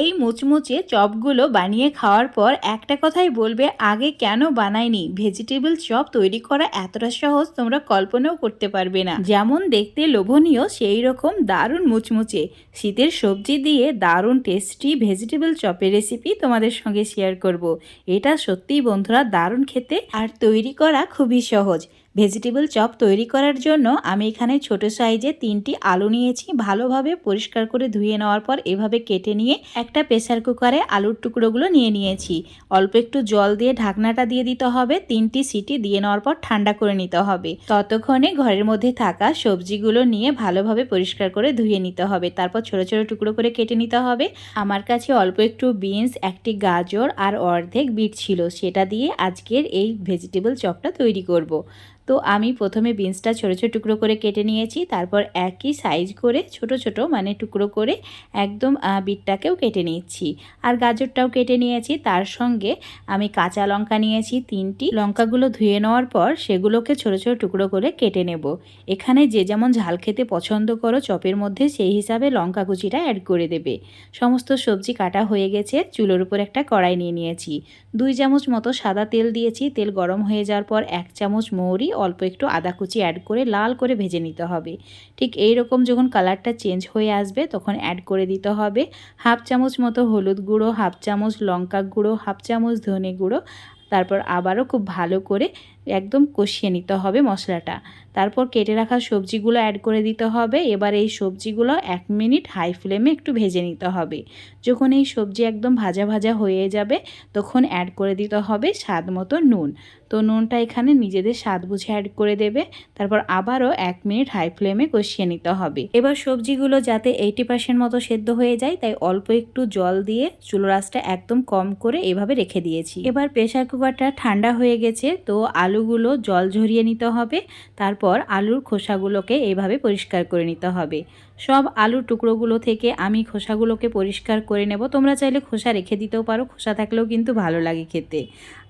এই মুচমুচে চপগুলো বানিয়ে খাওয়ার পর একটা কথাই বলবে, আগে কেন বানায়নি ভেজিটেবল চপ তৈরি করা এতটা সহজ তোমরা কল্পনাও করতে পারবে না। যেমন দেখতে লোভনীয়, সেই রকম দারুণ মুচমুচে। শীতের সবজি দিয়ে দারুণ টেস্টি ভেজিটেবল চপের রেসিপি তোমাদের সঙ্গে শেয়ার করব। এটা সত্যিই বন্ধুরা দারুণ খেতে আর তৈরি করা খুবই সহজ। ভেজিটেবল চপ তৈরি করার জন্য আমি এখানে ছোট সাইজে তিনটি আলু নিয়েছি। ভালোভাবে পরিষ্কার করে ধুয়ে নেওয়ার পর এভাবে কেটে নিয়ে একটা প্রেসার কুকারে আলুর টুকরোগুলো নিয়ে নিয়েছি। অল্প একটু জল দিয়ে ঢাকনাটা দিয়ে দিতে হবে। তিনটি সিটি দিয়ে নেওয়ার পর ঠান্ডা করে নিতে হবে। ততক্ষণে ঘরের মধ্যে থাকা সবজিগুলো নিয়ে ভালোভাবে পরিষ্কার করে ধুয়ে নিতে হবে। তারপর ছোট ছোট টুকরো করে কেটে নিতে হবে। আমার কাছে অল্প একটু বিনস, একটি গাজর আর অর্ধেক বিট ছিল। সেটা দিয়ে আজকের এই ভেজিটেবল চপটা তৈরি করব। তো আমি প্রথমে বিনসটা ছোটো ছোটো টুকরো করে কেটে নিয়েছি, তারপর একই সাইজ করে ছোট ছোট মানে টুকরো করে একদম বিটটাকেও কেটে নিচ্ছি। আর গাজরটাও কেটে নিয়েছি, তার সঙ্গে আমি কাঁচা লঙ্কা নিয়েছি তিনটি। লঙ্কাগুলো ধুয়ে নেওয়ার পর সেগুলোকে ছোট ছোট টুকরো করে কেটে নেব। এখানে যে যেমন ঝাল খেতে পছন্দ করো, চপের মধ্যে সেই হিসাবে লঙ্কা কুচিটা অ্যাড করে দেবে। সমস্ত সবজি কাটা হয়ে গেছে, চুলোর উপর একটা কড়াই নিয়ে নিয়েছি। দুই চামচ মতো সাদা তেল দিয়েছি, তেল গরম হয়ে যাওয়ার পর এক চামচ মৌরি অল্প একটু আদা কুচি অ্যাড করে লাল করে ভেজে নিতে হবে। ঠিক এই রকম যখন কালারটা চেঞ্জ হয়ে আসবে, তখন অ্যাড করে দিতে হবে হাফ চামচ মতো হলুদ গুঁড়ো, হাফ চামচ লঙ্কা গুঁড়ো, হাফ চামচ ধনে গুঁড়ো, তারপর আবারও খুব ভালো করে একদম কষিয়ে নিতে হবে মশলাটা। তারপর কেটে রাখা সবজিগুলো অ্যাড করে দিতে হবে। এবার এই সবজিগুলো এক মিনিট হাই ফ্লেমে একটু ভেজে নিতে হবে। যখন এই সবজি একদম ভাজা ভাজা হয়ে যাবে, তখন অ্যাড করে দিতে হবে স্বাদ মতো নুন। তো নুনটা এখানে নিজেদের স্বাদ বুঝে অ্যাড করে দেবে। তারপর আবারও এক মিনিট হাই ফ্লেমে কষিয়ে নিতে হবে। এবার সবজিগুলো যাতে এইটি পার্সেন্ট মতো সেদ্ধ হয়ে যায়, তাই অল্প একটু জল দিয়ে চুলো একদম কম করে এভাবে রেখে দিয়েছি। এবার প্রেশার কুকারটা ঠান্ডা হয়ে গেছে, তো আলুগুলো জল ঝরিয়ে নিতে হবে। তারপর আলুর খোসাগুলোকে এইভাবে পরিষ্কার করে নিতে হবে। সব আলুর টুকরোগুলো থেকে আমি খোসাগুলোকে পরিষ্কার করে নেব। তোমরা চাইলে খোসা রেখে দিতেও পারো, খোসা থাকলেও কিন্তু ভালো লাগে খেতে।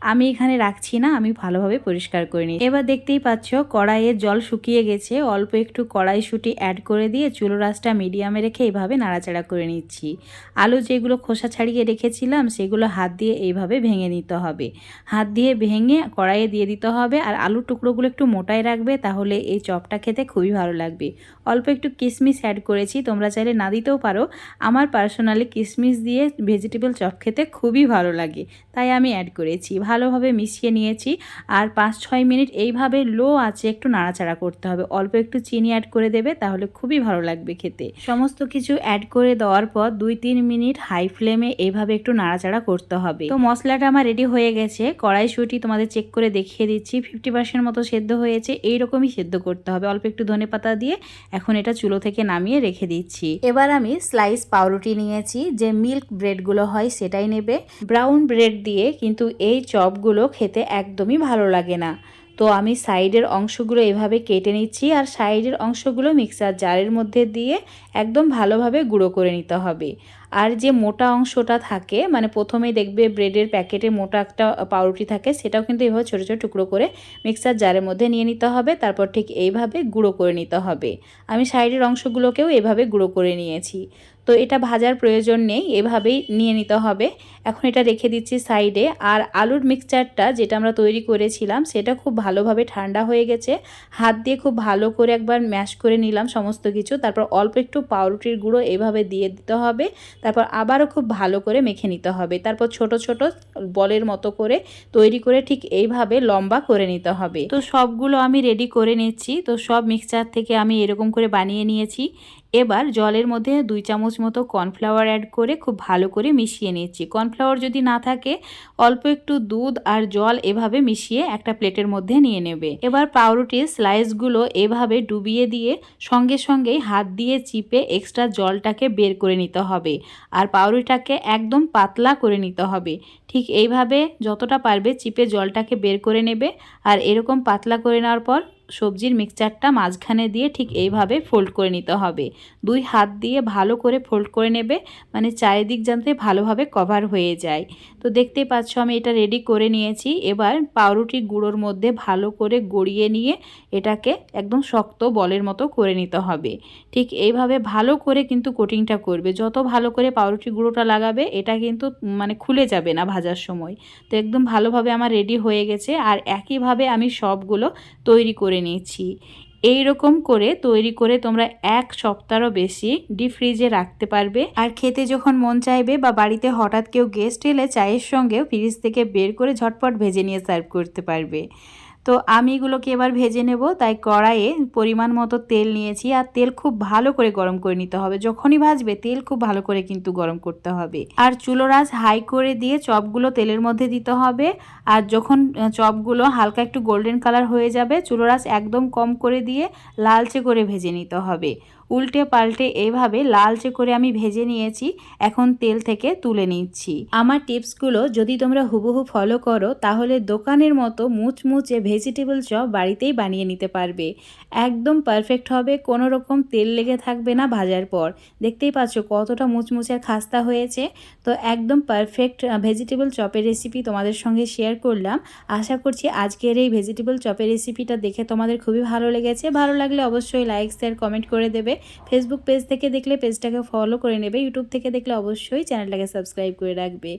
আমি এখানে রাখছি না, আমি ভালোভাবে পরিষ্কার করে নিই এবার দেখতেই পাচ্ছ কড়াইয়ের জল শুকিয়ে গেছে। অল্প একটু কড়াই শুটি অ্যাড করে দিয়ে চুলো রাসটা মিডিয়ামে রেখে এইভাবে নাড়াচাড়া করে নিচ্ছি। আলু যেগুলো খোসা ছাড়িয়ে রেখেছিলাম, সেগুলো হাত দিয়ে এইভাবে ভেঙে নিতে হবে। হাত দিয়ে ভেঙে কড়াইয়ে দিয়ে দিতে হবে আর আলুর টুকরোগুলো একটু মোটাই রাখবে, তাহলে এই চপটা খেতে খুবই ভালো লাগবে। অল্প একটু কিশমিশ অ্যাড করেছি, তোমরা চাইলে না দিতেও পারো। আমার পার্সোনালি কিশমিশ দিয়ে ভেজিটেবল চপ খেতে খুবই ভালো লাগে, তাই আমি অ্যাড করেছি। ভালোভাবে মিশিয়ে নিয়েছি আর পাঁচ ছয় মিনিট এইভাবে লো আছে একটু নাড়াচাড়া করতে হবে। অল্প একটু চিনি অ্যাড করে দেবে, তাহলে খুবই ভালো লাগবে খেতে। সমস্ত কিছু অ্যাড করে দেওয়ার পর দুই তিন মিনিট হাই ফ্লেমে এইভাবে একটু নাড়াচাড়া করতে হবে। তো মশলাটা আমার রেডি হয়ে গেছে। কড়াইশুটি তোমাদের চেক করে দেখিয়ে দিচ্ছি। ফিফটি পার্সেন্ট মতো সেদ্ধ হয়েছে। এইরকমই সেদ্ধ করতে হবে। অল্প একটু ধনে পাতা দিয়ে এখন এটা চুলো থেকে নামিয়ে রেখে দিচ্ছি। এবার আমি স্লাইস পাউরুটি নিয়েছি। যে মিল্ক ব্রেডগুলো হয় সেটাই নেবে। ব্রাউন ব্রেড দিয়ে কিন্তু এই চপগুলো খেতে একদমই ভালো লাগে না। তো আমি সাইডের অংশগুলো এভাবে কেটে নিচ্ছি আর সাইডের অংশগুলো মিক্সার জারের মধ্যে দিয়ে একদম ভালোভাবে গুঁড়ো করে নিতে হবে। আর যে মোটা অংশটা থাকে মানে প্রথমেই দেখবে ব্রেডের প্যাকেটে মোটা একটা পাউরুটি থাকে, সেটাও কিন্তু এইভাবে ছোটো ছোটো টুকরো করে মিক্সার জারের মধ্যে নিয়ে নিতে হবে। তারপর ঠিক এইভাবে গুঁড়ো করে নিতে হবে। আমি সাইডের অংশগুলোকেও এভাবে গুঁড়ো করে নিয়েছি। তো এটা ভাজার প্রয়োজন নেই, এভাবেই নিয়ে নিতে হবে। এখন এটা রেখে দিচ্ছি সাইডে। আর আলুর মিক্সচারটা যেটা আমরা তৈরি করেছিলাম, সেটা খুব ভালোভাবে ঠান্ডা হয়ে গেছে। হাত দিয়ে খুব ভালো করে একবার ম্যাশ করে নিলাম সমস্ত কিছু। তারপর অল্প একটু পাউরুটির গুঁড়ো এভাবে দিয়ে দিতে হবে। তারপর আবারও খুব ভালো করে মেখে নিতে হবে। তারপর ছোট ছোট বলের মতো করে তৈরি করে ঠিক এইভাবে লম্বা করে নিতে হবে। তো সবগুলো আমি রেডি করে নিচ্ছি। তো সব মিক্সচার থেকে আমি এরকম করে বানিয়ে নিয়েছি। এবার জলের মধ্যে দুই চামচ মতো কর্নফ্লাওয়ার অ্যাড করে খুব ভালো করে মিশিয়ে নিচ্ছি কর্নফ্লাওয়ার যদি না থাকে, অল্প একটু দুধ আর জল এভাবে মিশিয়ে একটা প্লেটের মধ্যে নিয়ে নেবে। এবার পাউরুটির স্লাইসগুলো এভাবে ডুবিয়ে দিয়ে সঙ্গে সঙ্গেই হাত দিয়ে চিপে এক্সট্রা জলটাকে বের করে নিতে হবে আর পাউরুটিটাকে একদম পাতলা করে নিতে হবে। ঠিক এইভাবে যতটা পারবে চিপে জলটাকে বের করে নেবে আর এরকম পাতলা করে নেওয়ার পর সবজির মিক্সচারটা মাঝখানে দিয়ে ঠিক এইভাবে ফোল্ড করে নিতে হবে। দুই হাত দিয়ে ভালো করে ফোল্ড করে নেবে মানে চারিদিক যাতে ভালোভাবে কভার হয়ে যায়। তো দেখতে পাচ্ছ আমি এটা রেডি করে নিয়েছি। এবার পাউরুটি গুঁড়োর মধ্যে ভালো করে গড়িয়ে নিয়ে এটাকে একদম শক্ত বলের মতো করে নিতে হবে। ঠিক এইভাবে ভালো করে কিন্তু কোটিংটা করবে। যত ভালো করে পাউরুটি গুঁড়োটা লাগাবে, এটা কিন্তু মানে খুলে যাবে না ভাজার সময়। তো একদম ভালোভাবে আমার রেডি হয়ে গেছে। আর একইভাবে আমি সবগুলো তৈরি করে নিয়েছি। এই রকম করে তৈরি করে তোমরা এক সপ্তাহও বেশি ডিপ ফ্রিজে রাখতে পারবে। আর খেতে যখন মন চাইবে বা বাড়িতে হঠাৎ কেউ গেস্ট এলে চায়ের সঙ্গেও ফ্রিজ থেকে বের করে ঝটপট ভেজে নিয়ে সার্ভ করতে পারবে। তো আমি এগুলোকে এবার ভেজে নেব। তাই কড়াইয়ে পরিমাণ মতো তেল নিয়েছি আর তেল খুব ভালো করে গরম করে নিতে হবে। যখনই ভাজবে তেল খুব ভালো করে কিন্তু গরম করতে হবে। আর চুলো রাজ হাই করে দিয়ে চপগুলো তেলের মধ্যে দিতে হবে। আর যখন চপগুলো হালকা একটু গোল্ডেন কালার হয়ে যাবে চুলো রাজ একদম কম করে দিয়ে লালচে করে ভেজে নিতে হবে। উল্টে পাল্টে এভাবে লালচে করে আমি ভেজে নিয়েছি, এখন তেল থেকে তুলে নিচ্ছি। আমার টিপসগুলো যদি তোমরা হুবহু ফলো করো, তাহলে দোকানের মতো মুচমুচে ভেজিটেবল চপ বাড়িতেই বানিয়ে নিতে পারবে। একদম পারফেক্ট হবে, কোনো রকম তেল লেগে থাকবে না ভাজার পর। দেখতেই পাচ্ছ কতটা মুচমুচে খাস্তা হয়েছে। তো একদম পারফেক্ট ভেজিটেবল চপের রেসিপি তোমাদের সঙ্গে শেয়ার করলাম। আশা করছি আজকের এই ভেজিটেবল চপের রেসিপিটা দেখে তোমাদের খুবই ভালো লেগেছে। ভালো লাগলে অবশ্যই লাইক, শেয়ার, কমেন্ট করে দেবে। ফেসবুক পেজ থেকে দেখলে পেজটাকে ফলো করে নেবে ইউটিউব থেকে দেখলে অবশ্যই চ্যানেলটাকে সাবস্ক্রাইব করে রাখবে।